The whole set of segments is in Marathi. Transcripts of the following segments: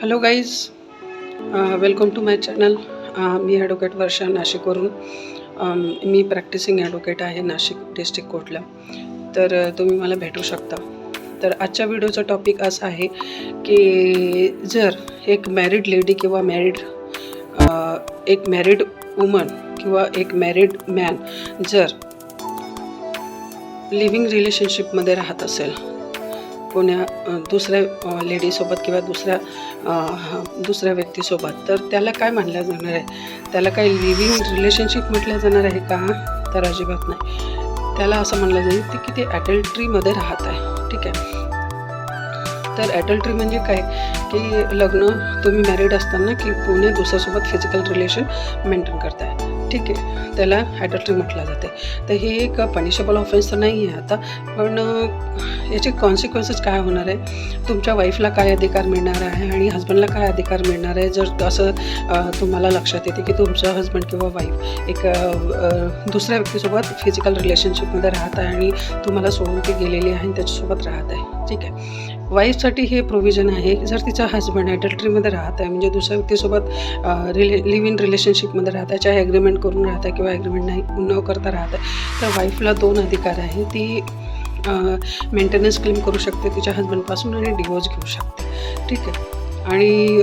Hello guys welcome to my channel me advocate Varsha नाशिकवरून. Um, मी प्रॅक्टिसिंग ॲडव्होकेट आहे नाशिक डिस्ट्रिक्ट कोर्टला तर uh, तुम्ही मला भेटू शकता. तर आजच्या व्हिडिओचा टॉपिक असा आहे की जर एक मॅरिड लेडी किंवा मॅरिड uh, एक मॅरिड वुमन किंवा एक मॅरिड मॅन जर लिव्हिंग रिलेशनशिपमध्ये राहत असेल कोण्या दुसऱ्या लेडीसोबत किंवा दुसऱ्या दुसऱ्या व्यक्तीसोबत. तर त्याला काय मानलं जाणार आहे? त्याला काय लिव्हिंग रिलेशनशिप म्हटलं जाणार आहे का? तर अजिबात नाही. त्याला असं म्हणलं जाईल ते की ते ॲडल्ट्रीमध्ये राहत आहे. ठीक आहे? तर ॲडल्ट्री म्हणजे काय? की लग्न तुम्ही मॅरिड असताना की कोणी दुसऱ्यासोबत फिजिकल रिलेशन मेंटेन करताय. ठीक आहे. त्याला ॲडल्ट्री म्हटलं जाते. तर हे एक पनिशेबल ऑफेन्स तर नाही आहे आता. पण याचे कॉन्सिक्वेन्सेस काय होणार आहे? तुमच्या वाईफला काय अधिकार मिळणार आहे? आणि हस्बंडला काय अधिकार मिळणार आहे? जर असं तुम्हाला लक्षात येते की तुमचा हस्बंड किंवा वाईफ एक दुसऱ्या व्यक्तीसोबत फिजिकल रिलेशनशिपमध्ये राहत आहे आणि तुम्हाला सोडून ती गेलेली आहे आणि त्याच्यासोबत राहत आहे. ठीक आहे. वाईफसाठी हे प्रोव्हिजन आहे. जर तिचा हस्बंड ॲडल्ट्रीमध्ये राहत आहे म्हणजे दुसऱ्या व्यक्तीसोबत रिले लिव्ह इन रिलेशनशिपमध्ये राहत आहे चाहे ॲग्रीमेंट करून राहत आहे किंवा ॲग्रीमेंट नाही न करता राहत आहे तर वाईफला दोन अधिकार आहे. ती मेंटेनन्स क्लेम करू शकते तिच्या हस्बंडपासून आणि डिवोर्स घेऊ शकते. ठीक आहे. आणि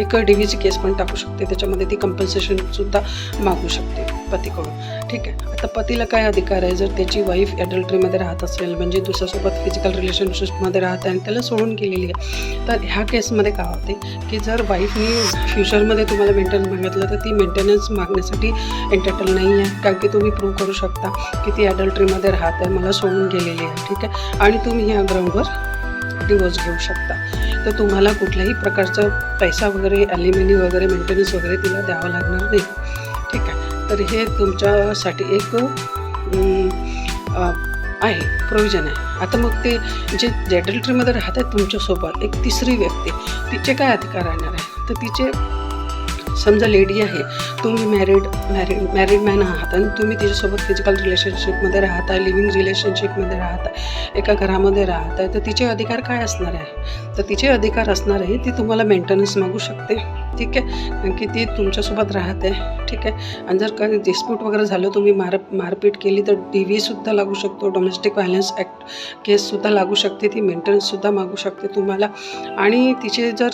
एक डीव्हीची केस पण टाकू शकते. त्याच्यामध्ये ती कंपन्सेशनसुद्धा मागू शकते. पतीकडून ठीक आहे. आता पतीला काय अधिकार आहे? जर त्याची वाईफ ॲडल्ट्रीमध्ये राहत असेल म्हणजे दुसऱ्यासोबत फिजिकल रिलेशनशिपमध्ये राहत आहे आणि त्याला सोडून गेलेली आहे तर ह्या केसमध्ये काय होते की जर वाईफनी फ्युचरमध्ये तुम्हाला मेंटेन मागितलं तर ती मेंटेनन्स मागण्यासाठी एंटरटेल नाही आहे. कारण की तुम्ही प्रूव्ह करू शकता की ती ॲडल्ट्रीमध्ये राहत आहे मला सोडून गेलेली आहे. ठीक आहे? आणि तुम्ही ह्या ग्राउंडवर डिवोर्स घेऊ शकता. तर तुम्हाला कुठल्याही प्रकारचा पैसा वगैरे ॲलिमिनी वगैरे मेंटेनन्स वगैरे तिला द्यावं लागणार नाही. तर हे तुमच्यासाठी एक आहे प्रोविजन आहे. आता मग ते जे डेडल्ट्रीमध्ये राहत तुमच्यासोबत एक तिसरी व्यक्ती तिचे काय अधिकार राहणार आहे? तर तिचे समजा लेडी आहे तुम्ही मॅरिड मॅरिड मॅरिड मॅन आहात आणि तुम्ही तिच्यासोबत फिजिकल रिलेशनशिपमध्ये राहत आहे लिव्हिंग रिलेशनशिपमध्ये राहत एका घरामध्ये राहत आहे तर तिचे अधिकार काय असणार आहे? तर तिचे अधिकार असणार आहे ती तुम्हाला मेंटेनन्स मागू शकते. ठीक आहे? कारण की ती तुमच्यासोबत राहते. ठीक आहे? आणि जर काही डिस्प्यूट वगैरे झालं तुम्ही मार मारपीट केली तर डी व्हीसुद्धा लागू शकतो. डोमेस्टिक व्हायलन्स ॲक्ट केससुद्धा लागू शकते. ती मेंटेनन्ससुद्धा मागू शकते तुम्हाला. आणि तिचे जर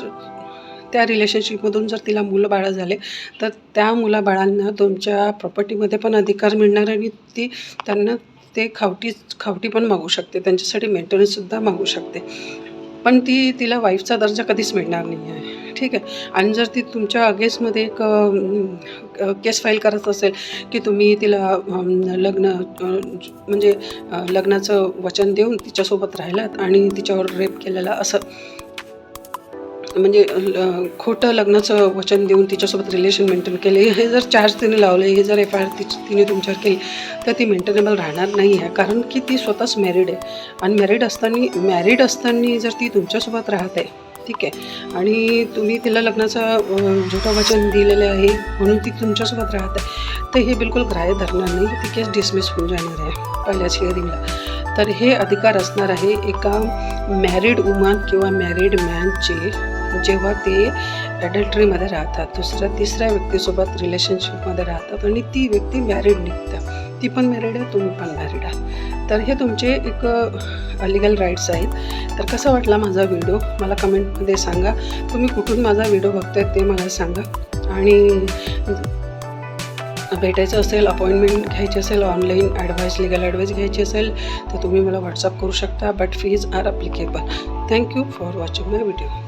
त्या रिलेशनशिपमधून जर तिला मुलं बाळं झाले तर त्या मुलाबाळांना तुमच्या प्रॉपर्टीमध्ये पण अधिकार मिळणार आणि ती त्यांना ते खावटी खावटी पण मागू शकते. त्यांच्यासाठी मेंटेनन्ससुद्धा मागू शकते. पण ती तिला वाईफचा दर्जा कधीच मिळणार नाही आहे ठीक आहे? आणि जर ती तुमच्या अगेन्स्टमध्ये एक केस फाईल करत असेल की तुम्ही तिला लग्न म्हणजे लग्नाचं वचन देऊन तिच्यासोबत राहिलात आणि तिच्यावर रेप केलेला असं म्हणजे ल- खोटं लग्नाचं वचन देऊन तिच्यासोबत रिलेशन मेंटेन केले. हे जर चार्ज तिने लावले हे जर एफ आय आर तिने तुमच्यावर केली तर ती मेंटेनेबल राहणार नाही आहे. कारण की ती स्वतःच मॅरिड आहे. आणि मॅरिड असताना मॅरिड असताना जर ती तुमच्यासोबत राहत आहे ठीक आहे. आणि तुम्ही तिला लग्नाचं अं, झोटं वचन दिलेलं आहे म्हणून ती तुमच्यासोबत राहत आहे तर हे बिलकुल ग्राह्य धरणार नाही. ती केस डिसमिस होऊन जाणार आहे पहिल्याच हिअरिंगला तर हे अधिकार असणार आहे एका मॅरिड वुमन किंवा मॅरिड मॅनचे जेव्हा ते ॲडल्ट्रीमध्ये राहतात दुसऱ्या तिसऱ्या व्यक्तीसोबत रिलेशनशिपमध्ये राहतात आणि ती व्यक्ती मॅरिड निघतात ती पण मॅरिड आहे तुम्ही पण मॅरिड आहात. तर हे तुमचे एक लिगल राईट्स आहेत. तर कसा वाटला माझा व्हिडिओ मला कमेंटमध्ये सांगा. तुम्ही कुठून माझा व्हिडिओ बघताय ते मला सांगा. आणि भेटायचं असेल अपॉइंटमेंट घ्यायची असेल ऑनलाईन ॲडवाईस लिगल ॲडवाईस घ्यायची असेल तर तुम्ही मला व्हॉट्सअप करू शकता. But fees are applicable thank you for watching my video